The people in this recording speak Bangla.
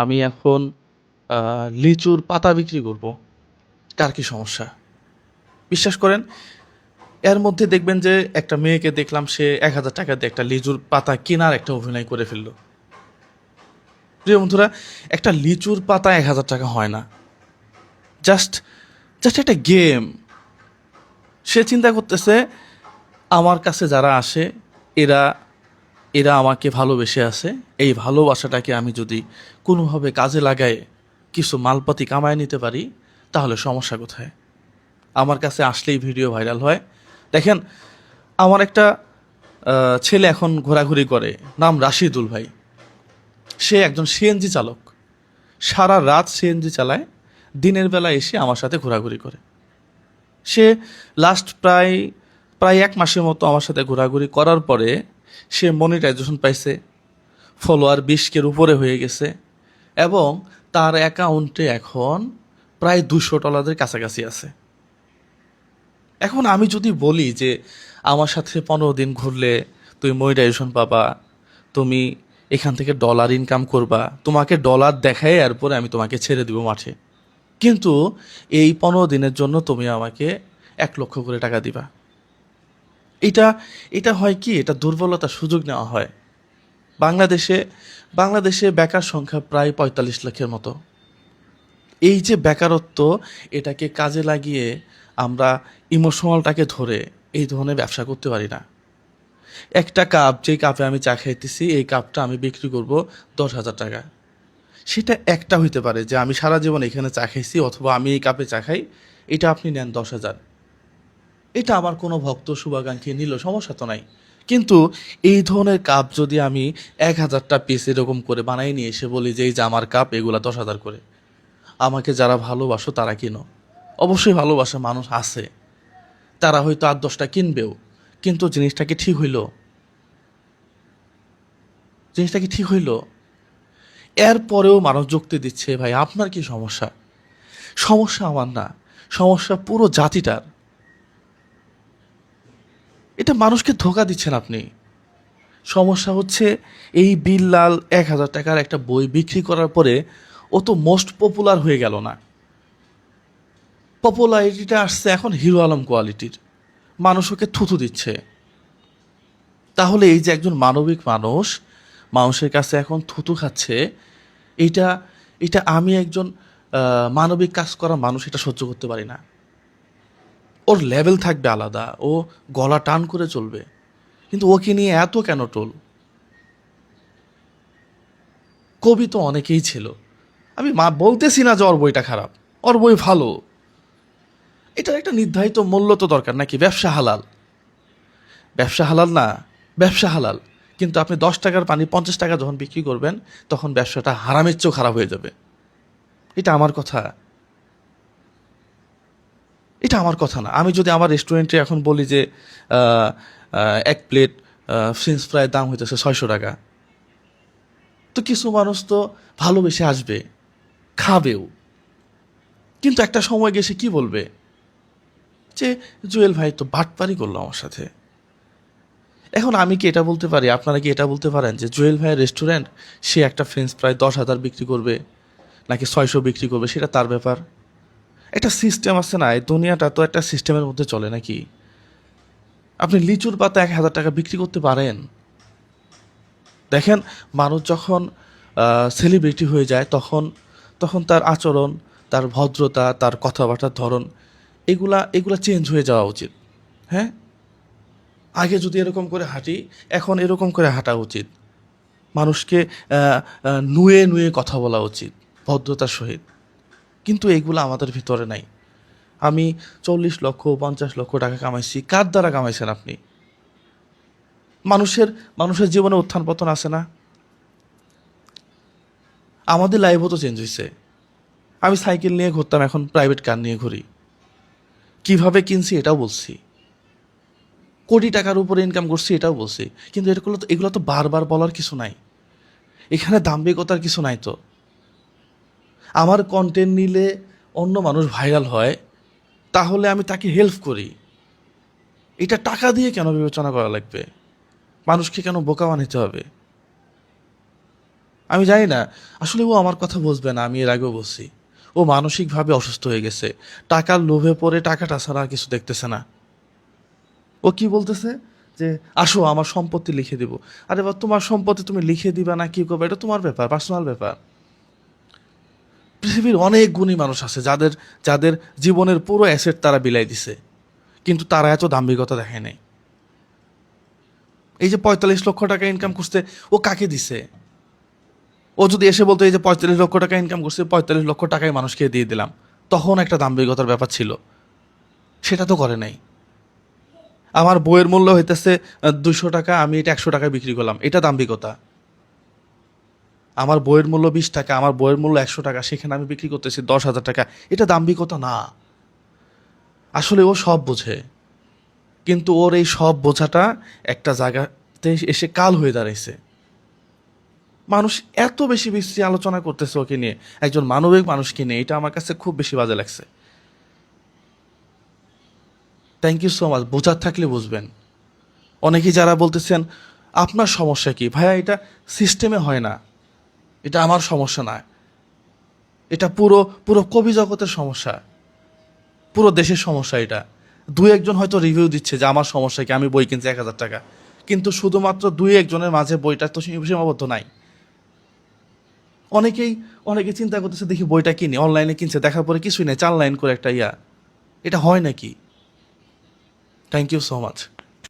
আমি এখন লিচুর পাতা বিক্রি করব। কার কি সমস্যা? বিশ্বাস করেন, এর মধ্যে দেখবেন যে একটা মেয়েকে দেখলাম সে এক হাজার টাকা দিয়ে একটা লিচুর পাতা কেনার একটা অভিনয় করে ফেলল। প্রিয় বন্ধুরা, একটা লিচুর পাতা এক হাজার টাকা হয় না। জাস্ট জাস্ট একটা গেম। সে চিন্তা করতেছে, আমার কাছে যারা আসে, এরা এরা আমাকে ভালোবেসে আছে। এই ভালোবাসাটাকে আমি যদি কোনোভাবে কাজে লাগাই কিছু মালপাতি কামায় নিতে পারি, তাহলে সমস্যা কোথায়? আমার কাছে আসলেই ভিডিও ভাইরাল হয়। দেখেন, আমার একটা ছেলে এখন ঘোরাঘুরি করে, নাম রাশিদুল ভাই। সে একজন সিএনজি চালক। সারা রাত সিএনজি চালায়, দিনের বেলা এসে আমার সাথে ঘোরাঘুরি করে। সে লাস্ট প্রায় প্রায় এক মাসের মতো আমার সাথে ঘোরাঘুরি করার পরে সে মনিটাইজেশন পাইছে ফলোয়ার বিশকের উপরে হয়ে গেছে, এবং তার অ্যাকাউন্টে এখন প্রায় দুশো ডলারের কাছাকাছি আছে। এখন আমি যদি বলি যে, আমার সাথে পনেরো দিন ঘুরলে তুমি মনিটাইজেশন পাবা, তুমি এখান থেকে ডলার ইনকাম করবা, তোমাকে ডলার দেখায় এরপরে আমি তোমাকে ছেড়ে দিব মাঠে। কিন্তু এই পনেরো দিনের জন্য তুমি আমাকে এক লক্ষ করে টাকা দিবা। এটা এটা হয় কি? এটা দুর্বলতার সুযোগ নেওয়া হয়। বাংলাদেশে বাংলাদেশে বেকার সংখ্যা প্রায় পঁয়তাল্লিশ লাখের মতো। এই যে বেকারত্ব, এটাকে কাজে লাগিয়ে আমরা ইমোশনালটাকে ধরে এই ধরনের ব্যবসা করতে পারি না। একটা কাপ, যেই কাপে আমি চা খাইতেছি, এই কাপটা আমি বিক্রি করব দশ হাজার টাকা। সেটা একটা হইতে পারে যে আমি সারা জীবন এখানে চা খাইছি অথবা আমি এই কাপে চা খাই, এটা আপনি নেন দশ হাজার। এটা আমার কোনো ভক্ত শুভাকাঙ্ক্ষী নিল, সমস্যা তো নাই। কিন্তু এই ধরনের কাপ যদি আমি এক হাজারটা পিস এরকম করে বানাই নিয়ে এসে বলি যে এই যে আমার কাপ, এগুলা দশ হাজার করে। আমাকে যারা ভালোবাসো তারা কিনো। অবশ্যই ভালোবাসা মানুষ আছে। তারা হয়তো আট দশটা কিনবেও, কিন্তু জিনিসটা কি ঠিক হইল? জিনিসটা কি ঠিক হইল? এরপরেও মানুষ যুক্তি দিচ্ছে, ভাই, আপনার কি সমস্যা? সমস্যা আমার না, সমস্যা পুরো জাতিটার। এটা মানুষকে ধোকা দিচ্ছেন আপনি। সমস্যা হচ্ছে এই বিল্লাল এক হাজার টাকার একটা বই বিক্রি করার পরে ও তো মোস্ট পপুলার হয়ে গেল না। পপুলারিটিটা আসছে এখন হিরো আলম কোয়ালিটির মানুষ ওকে থুথু দিচ্ছে। তাহলে এই যে একজন মানবিক মানুষ মানুষের কাছে এখন থুতু খাচ্ছে, এটা এটা আমি একজন মানবিক কাজ করা মানুষ এটা সহ্য করতে পারি না। ওর লেভেল থাকবে আলাদা, ও গলা টান করে চলবে। কিন্তু ওকে নিয়ে এত কেন টোল? কবি তো অনেকেই ছিল। আমি মা বলতেছি না যে ওর বইটা খারাপ, ওর বই ভালো। এটার একটা নির্ধারিত মূল্য তো দরকার নাকি? ব্যবসা হালাল। ব্যবসা হালাল না, ব্যবসা হালাল। কিন্তু আপনি দশ টাকার পানি পঞ্চাশ টাকা যখন বিক্রি করবেন, তখন ব্যবসাটা হারামের চেয়েও খারাপ হয়ে যাবে। এটা আমার কথা। এটা আমার কথা না। আমি যদি আমার রেস্টুরেন্টে এখন বলি যে এক প্লেট ফ্রেঞ্চ ফ্রাইয়ের দাম হইতেছে ছয়শো টাকা, তো কিছু মানুষ তো ভালোবেসে আসবে, খাবেও। কিন্তু একটা সময় গেছে কি বলবে? যে, জুয়েল ভাই, তো বাটপারি করল আমার সাথে। এখন আমি কি এটা বলতে পারি? আপনারা কি এটা বলতে পারেন যে, জুয়েল ভাইয়ের রেস্টুরেন্ট সে একটা ফ্রেঞ্চ প্রায় দশ হাজার বিক্রি করবে, নাকি ছয়শো বিক্রি করবে? সেটা তার ব্যাপার। একটা সিস্টেম আছে না, এই দুনিয়াটা তো একটা সিস্টেমের মধ্যে চলে নাকি? আপনি লিচুর পাতা এক হাজার টাকা বিক্রি করতে পারেন। দেখেন, মানুষ যখন সেলিব্রিটি হয়ে যায়, তখন তখন তার আচরণ, তার ভদ্রতা, তার কথাবার্তার ধরন, এগুলা এগুলা চেঞ্জ হয়ে যাওয়া উচিত। হ্যাঁ? আগে যদি এরকম করে হাঁটি, এখন এরকম করে হাঁটা উচিত। মানুষকে নুয়ে নুয়ে কথা বলা উচিত, ভদ্রতার সহিত। কিন্তু এগুলো আমাদের ভিতরে নাই। আমি চল্লিশ লক্ষ, পঞ্চাশ লক্ষ টাকা কামাইছি। কার দ্বারা কামাইছেন আপনি? মানুষের মানুষের জীবনে উত্থান পতন আছে না? আমাদের লাইফও তো চেঞ্জ হয়েছে আমি সাইকেল নিয়ে ঘুরতাম, এখন প্রাইভেট কার নিয়ে ঘুরি। কীভাবে কিনছি এটাও বলছি। কোটি টাকার উপরে ইনকাম করছি এটাও বলছি। কিন্তু এগুলো তো এগুলো তো বারবার বলার কিছু নাই। এখানে দাম্ভিকতার কিছু নাই তো। আমার কন্টেন্ট নিলে অন্য মানুষ ভাইরাল হয়, তাহলে আমি তাকে হেল্প করি। এটা টাকা দিয়ে কেন বিবেচনা করা লাগবে? মানুষকে কেন বোকা বানাতে হবে? আমি জানি না। আসলে ও আমার কথা বুঝবে না, আমি এর আগেও বলছি। ও মানসিকভাবে অসুস্থ হয়ে গেছে। টাকার লোভে পড়ে টাকাটা ছাড়া কিছু দেখতেছে না। ও কি বলতেছে? যে, আসো, আমার সম্পত্তি লিখে দিব। আরে বা তোমার সম্পত্তি তুমি লিখে দিবা না, কি করবে? এটা তোমার ব্যাপার পার্সোনাল ব্যাপার। পৃথিবীর অনেক গুণী মানুষ আছে যাদের যাদের জীবনের পুরো অ্যাসেট তারা বিলাই দিছে। কিন্তু তারা এত দাম্ভিকতা দেখায় নাই। এই যে পঁয়তাল্লিশ লক্ষ টাকা ইনকাম করতে ও কাকে দিছে? ও যদি এসে বলতো এই যে পঁয়তাল্লিশ লক্ষ টাকা ইনকাম করছে, পঁয়তাল্লিশ লক্ষ টাকাই মানুষকে দিয়ে দিলাম। তখন একটা দাম্ভিকতার ব্যাপার ছিল। সেটা তো করে নাই। আমার বইয়ের মূল্য হইতেছে দুশো টাকা, আমি এটা একশো টাকায় বিক্রি করলাম। এটা দাম্ভিকতা। আমার বইয়ের মূল্য বিশ টাকা, আমার বইয়ের মূল্য একশো টাকা, সেখানে আমি বিক্রি করতেছি দশ হাজার টাকা। এটা দাম্ভিকতা না। আসলে ও সব বোঝে। কিন্তু ওর এই সব বোঝাটা একটা জায়গাতে এসে কাল হয়ে দাঁড়াইছে। মানুষ এত বেশি বিশ্রী আলোচনা করতেছে ওকে নিয়ে। একজন মানবিক মানুষকে নিয়ে। এটা আমার কাছে খুব বেশি বাজে লাগছে। থ্যাংক ইউ সো মাচ বোঝার থাকলে বুঝবেন। অনেকেই যারা বলতেছেন, আপনার সমস্যা কি? ভাইয়া, এটা সিস্টেমে হয় না। এটা আমার সমস্যা না এটা পুরো পুরো কবি জগতের সমস্যা। পুরো দেশের সমস্যা এটা। দুই একজন হয়তো রিভিউ দিচ্ছে যে আমার সমস্যা কি, আমি বই কিনছি এক হাজার টাকা। কিন্তু শুধুমাত্র দুই একজনের মাঝে বইটা তো সীমাবদ্ধ নাই। অনেকেই, অনেকে চিন্তা করতেছে, দেখি বইটা কিনি অনলাইনে কিনছে, দেখার পরে কিছুই নেই, চার লাইন করে একটা ইয়া। এটা হয় নাকি? Thank you so much